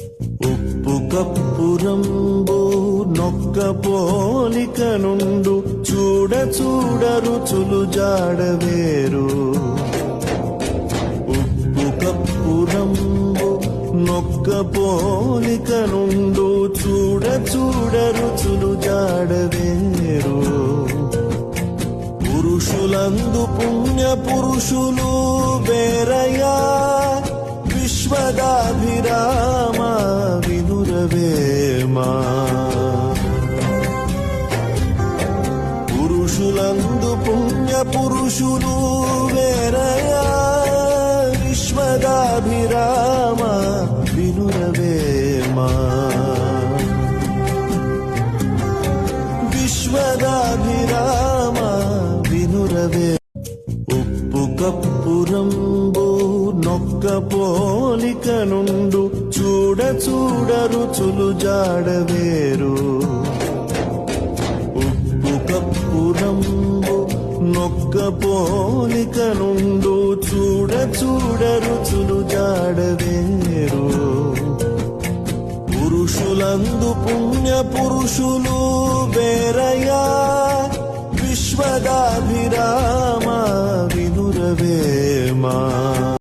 ఉప్పు కప్పురంబు నొక్క పోలిక నుండు చూడ చూడ రుచులు జాడవేరు ఉప్పు కప్పురంబు నొక్క పోలిక నుండు చూడ చూడ రుచులు జాడవేరు పురుషులందు పుణ్య పురుషులు వేరయ్యా పురుషులందు పుణ్య పురుషులు వేరయా విశ్వదాభిరామ వినురవేమా విశ్వదాభిరామ వినురవే. ఉప్పు కప్పురంబు నొక్క పోలిక నుండు చూడ చూడ రుచులు జాడవేరు ఉప్పు కప్పురంబు నొక్క పోలిక నుండు చూడ చూడ రుచులు జాడవేరు పురుషులందు పుణ్య పురుషులు వేరయా విశ్వదాభిరా